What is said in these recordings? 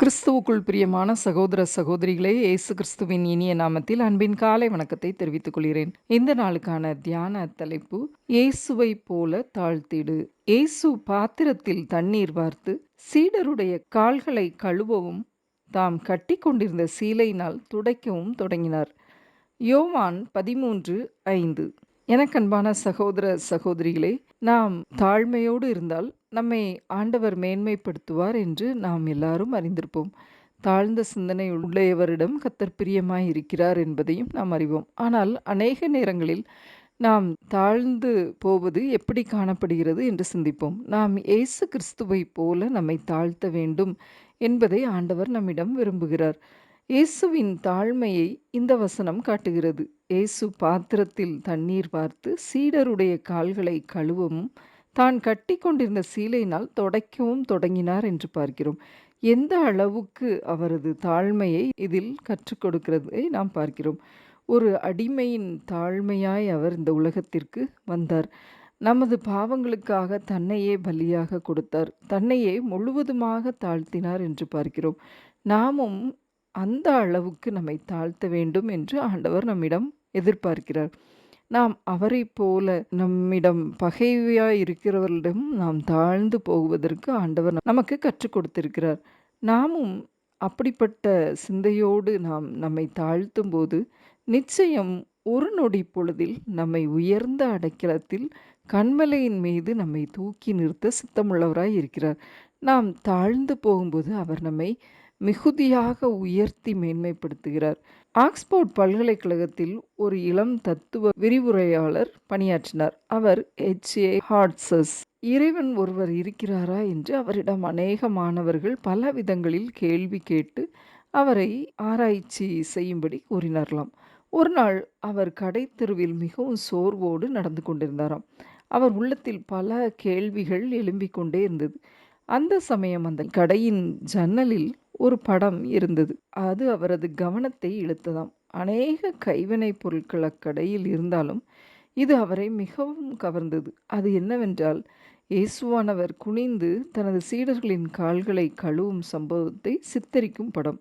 கிறிஸ்துவுக்குள் பிரியமான சகோதர சகோதரிகளே இயேசு கிறிஸ்துவின் இனிய நாமத்தில் அன்பின் காலை வணக்கத்தை தெரிவித்துக் கொள்கிறேன். இந்த நாளுக்கான தியான தலைப்பு இயேசுவை போல தாழ்த்திடு. இயேசு பாத்திரத்தில் தண்ணீர் வார்த்து சீடருடைய கால்களை கழுவவும் தாம் கட்டி கொண்டிருந்த சீலையினால் துடைக்கவும் தொடங்கினார். யோவான் பதிமூன்று ஐந்து. எனக்கன்பான சகோதர சகோதரிகளே நாம் தாழ்மையோடு இருந்தால் நம்மை ஆண்டவர் மேன்மைப்படுத்துவார் என்று நாம் எல்லாரும் அறிந்திருப்போம். தாழ்ந்த சிந்தனை உள்ளவரிடம் கத்தர் பிரியமாய் இருக்கிறார் என்பதையும் நாம் அறிவோம். ஆனால் அநேக நேரங்களில் நாம் தாழ்ந்து போவது எப்படி காணப்படுகிறது என்று சிந்திப்போம். நாம் இயேசு கிறிஸ்துவை போல நம்மை தாழ்த்த வேண்டும் என்பதை ஆண்டவர் நம்மிடம் விரும்புகிறார். இயேசுவின் தாழ்மையை இந்த வசனம் காட்டுகிறது. இயேசு பாத்திரத்தில் தண்ணீர் பார்த்து சீடருடைய கால்களை கழுவவும் தான் கட்டி கொண்டிருந்த சீலையினால் தொடைக்கவும் தொடங்கினார் என்று பார்க்கிறோம். எந்த அளவுக்கு அவரது தாழ்மையை இதில் கற்றுக் கொடுக்கிறதை நாம் பார்க்கிறோம். ஒரு அடிமையின் தாழ்மையாய் அவர் இந்த உலகத்திற்கு வந்தார். நமது பாவங்களுக்காக தன்னையே பலியாக கொடுத்தார். தன்னையே முழுவதுமாக தாழ்த்தினார் என்று பார்க்கிறோம். நாமும் அந்த அளவுக்கு நம்மை தாழ்த்த வேண்டும் என்று ஆண்டவர் நம்மிடம் எதிர்பார்க்கிறார். நாம் அவரை போல நம்மிடம் பகைவையாக இருக்கிறவர்களிடம் நாம் தாழ்ந்து போவதற்கு ஆண்டவர் நமக்கு கற்றுக் கொடுத்திருக்கிறார். நாமும் அப்படிப்பட்ட சிந்தையோடு நாம் நம்மை தாழ்த்தும் போது நிச்சயம் ஒரு நொடி பொழுதில் நம்மை உயர்ந்த அடைக்கலத்தில் கண்மலையின் மீது நம்மை தூக்கி நிறுத்த சித்தமுள்ளவராய் இருக்கிறார். நாம் தாழ்ந்து போகும்போது அவர் நம்மை மிகுதியாக உயர்த்தி மேன்மைப்படுத்துகிறார். ஆக்ஸ்போர்ட் பல்கலைக்கழகத்தில் ஒரு இளம் தத்துவ விரிவுரையாளர் பணியாற்றினார். அவர் ஹெச் ஏ ஹார்ட்சஸ் இறைவன் ஒருவர் இருக்கிறாரா என்று அவரிடம் அநேக மாணவர்கள் பல விதங்களில் கேள்வி கேட்டு அவரை ஆராய்ச்சி செய்யும்படி கூறினார்களாம். ஒரு நாள் அவர் கடை தெருவில் மிகவும் சோர்வோடு நடந்து கொண்டிருந்தாராம். அவர் உள்ளத்தில் பல கேள்விகள் எழும்பிக் கொண்டே இருந்தது. அந்த சமயம் அந்த கடையின் ஜன்னலில் ஒரு படம் இருந்தது. அது அவரது கவனத்தை இழுத்ததாம். அநேக கைவினைப் பொருட்கள் அக்கடையில் இருந்தாலும் இது அவரை மிகவும் கவர்ந்தது. அது என்னவென்றால் இயேசுவானவர் குனிந்து தனது சீடர்களின் கால்களை கழுவும் சம்பவத்தை சித்தரிக்கும் படம்.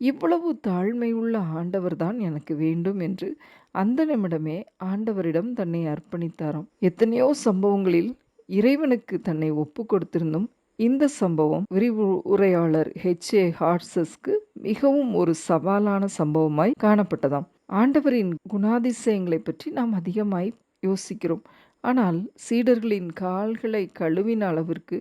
இவ்வளவு தாழ்மையுள்ள ஆண்டவர்தான் எனக்கு வேண்டும் என்று அந்த நிமிடமே ஆண்டவரிடம் தன்னை அர்ப்பணித்தாராம். எத்தனையோ சம்பவங்களில் இறைவனுக்கு தன்னை ஒப்பு கொடுத்திருந்தும் இந்த சம்பவம் விரிவு உரையாளர் ஹெச் ஏ ஹார்சஸ்க்கு மிகவும் ஒரு சவாலான சம்பவமாய் காணப்பட்டதாம். ஆண்டவரின் குணாதிசயங்களை பற்றி நாம் அதிகமாய் யோசிக்கிறோம். ஆனால் சீடர்களின் கால்களை கழுவின அளவிற்கு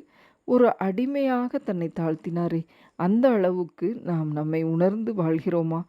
ஒரு அடிமையாக தன்னை தாழ்த்தினாரே. அந்த அளவுக்கு நாம் நம்மை உணர்ந்து வாழ்கிறோமா?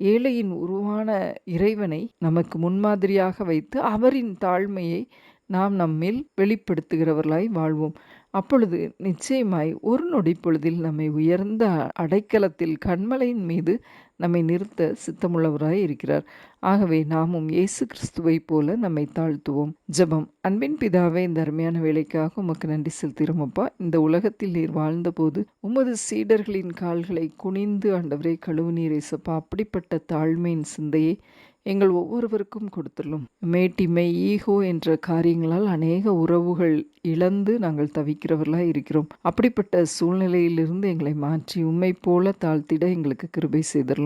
ஏழையின் உருவான இறைவனை நமக்கு முன்மாதிரியாக வைத்து அவரின் தாழ்மையை நாம் நம்மில் வெளிப்படுத்துகிறவர்களாய் வாழ்வோம். அப்பொழுது நிச்சயமாய் ஒரு நொடி பொழுதில் நம்மை உயர்ந்த அடைக்கலத்தில் கண்மலையின் மீது நம்மை நிறுத்த சித்தமுள்ளவராய் இருக்கிறார். ஆகவே நாமும் இயேசு கிறிஸ்துவை போல நம்மை தாழ்த்துவோம். ஜபம். அன்பின் பிதாவே இந்த அருமையான வேலைக்காக உமக்கு நன்றி செலுத்துகிறோம் அப்பா. இந்த உலகத்தில் நீர் வாழ்ந்தபோது உமது சீடர்களின் கால்களை குனிந்து ஆண்டவரை கழுவு நீரை சப்பா. அப்படிப்பட்ட தாழ்மையின் சிந்தையை எங்கள் ஒவ்வொருவருக்கும் கொடுத்துள்ளோம். மேட்டிமை ஈகோ என்ற காரியங்களால் அநேக உறவுகள் இழந்து நாங்கள் தவிக்கிறவர்களாக இருக்கிறோம். அப்படிப்பட்ட சூழ்நிலையிலிருந்து எங்களை மாற்றி உண்மை போல தாழ்த்திட எங்களுக்கு கிருபை செய்திடலாம்